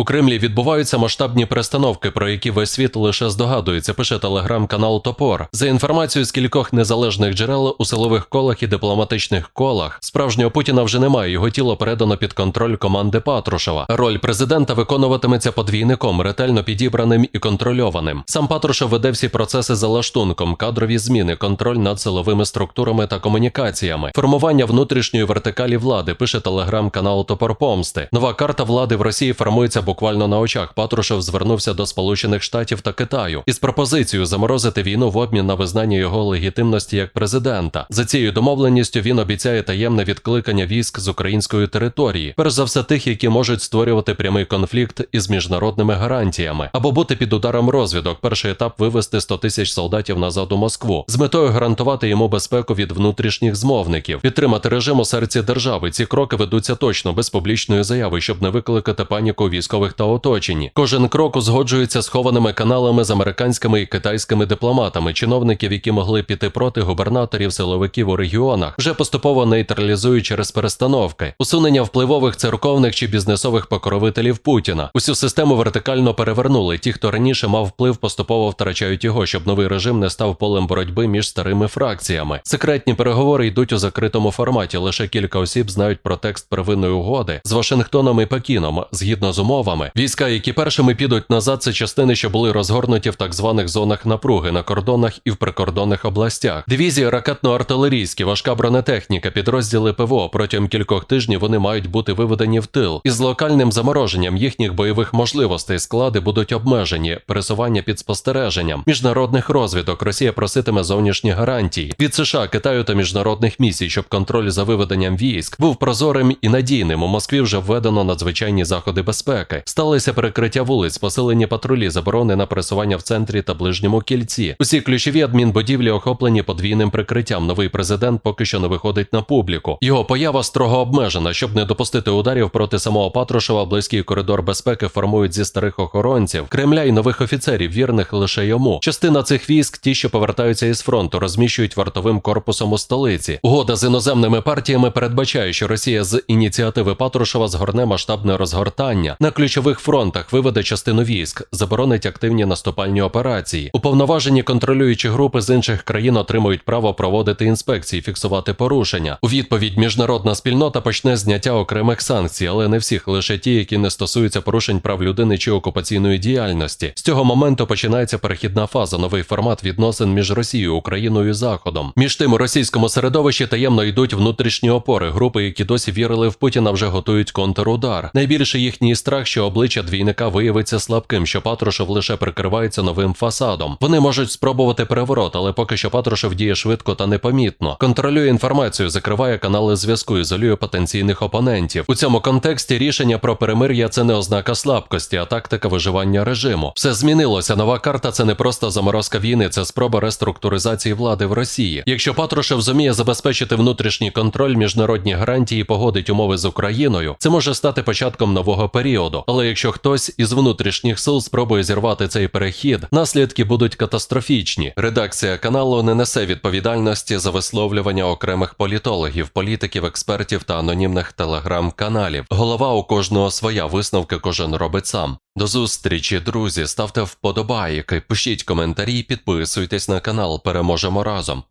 У Кремлі відбуваються масштабні перестановки, про які весь світ лише здогадується, пише телеграм-канал Топор. За інформацією з кількох незалежних джерел у силових колах і дипломатичних колах, справжнього Путіна вже немає. Його тіло передано під контроль команди Патрушева. Роль президента виконуватиметься подвійником, ретельно підібраним і контрольованим. Сам Патрушев веде всі процеси за лаштунком, кадрові зміни, контроль над силовими структурами та комунікаціями, формування внутрішньої вертикалі влади. Пише телеграм-канал Топор Помсти. Нова карта влади в Росії формується буквально на очах. Патрушев звернувся до Сполучених Штатів та Китаю із пропозицією заморозити війну в обмін на визнання його легітимності як президента. За цією домовленістю він обіцяє таємне відкликання військ з української території, перш за все тих, які можуть створювати прямий конфлікт із міжнародними гарантіями, або бути під ударом розвідок. Перший етап вивести 100 тисяч солдатів назад у Москву з метою гарантувати йому безпеку від внутрішніх змовників, підтримати режим у серці держави. Ці кроки ведуться точно без публічної заяви, щоб не викликати паніку у військових та оточенні. Кожен крок узгоджується схованими каналами з американськими і китайськими дипломатами, чиновників, які могли піти проти губернаторів, силовиків у регіонах, вже поступово нейтралізують через перестановки, усунення впливових церковних чи бізнесових покровителів Путіна. Усю систему вертикально перевернули. Ті, хто раніше мав вплив, поступово втрачають його, щоб новий режим не став полем боротьби між старими фракціями. Секретні переговори йдуть у закритому форматі. Лише кілька осіб знають про текст первинної угоди з Вашингтоном і Пекіном. Згідно з умовами, війська, які першими підуть назад, це частини, що були розгорнуті в так званих зонах напруги на кордонах і в прикордонних областях. Дивізії ракетно-артилерійські, важка бронетехніка, підрозділи ПВО протягом кількох тижнів вони мають бути виведені в тил. Із локальним замороженням їхніх бойових можливостей склади будуть обмежені, пересування під спостереженням, міжнародних розвідок. Росія проситиме зовнішні гарантії від США, Китаю та міжнародних місій, щоб контроль за виведенням військ був прозорим і надійним. У Москві вже введено надзвичайні заходи безпеки. Сталися перекриття вулиць, посилені патрулі, заборони на пересування в центрі та ближньому кільці. Усі ключові адмінбудівлі охоплені подвійним прикриттям. Новий президент поки що не виходить на публіку. Його поява строго обмежена, щоб не допустити ударів проти самого Патрушева. Близький коридор безпеки формують зі старих охоронців Кремля і нових офіцерів, вірних лише йому. Частина цих військ, ті, що повертаються із фронту, розміщують вартовим корпусом у столиці. Угода з іноземними партіями передбачає, що Росія з ініціативи Патрушева згорне масштабне розгортання на ключових фронтах, виведе частину військ, заборонить активні наступальні операції. Уповноважені контролюючі групи з інших країн отримують право проводити інспекції, фіксувати порушення. У відповідь міжнародна спільнота почне зняття окремих санкцій, але не всіх, лише ті, які не стосуються порушень прав людини чи окупаційної діяльності. З цього моменту починається перехідна фаза, новий формат відносин між Росією, Україною і Заходом. Між тим у російському середовищі таємно йдуть внутрішні опори. Групи, які досі вірили в Путіна, вже готують контрудар. Найбільший їхній страх, що обличчя двійника виявиться слабким, що Патрушев лише прикривається новим фасадом. Вони можуть спробувати переворот, але поки що Патрушев діє швидко та непомітно. Контролює інформацію, закриває канали зв'язку, ізолює потенційних опонентів. У цьому контексті рішення про перемир'я це не ознака слабкості, а тактика виживання режиму. Все змінилося. Нова карта це не просто заморозка війни, це спроба реструктуризації влади в Росії. Якщо Патрушев зуміє забезпечити внутрішній контроль, міжнародні гарантії, погодить умови з Україною, це може стати початком нового періоду. Але якщо хтось із внутрішніх сил спробує зірвати цей перехід, наслідки будуть катастрофічні. Редакція каналу не несе відповідальності за висловлювання окремих політологів, політиків, експертів та анонімних телеграм-каналів. Голова у кожного своя висновки кожен робить сам. До зустрічі, друзі. Ставте вподобайки, пишіть коментарі, підписуйтесь на канал. Переможемо разом.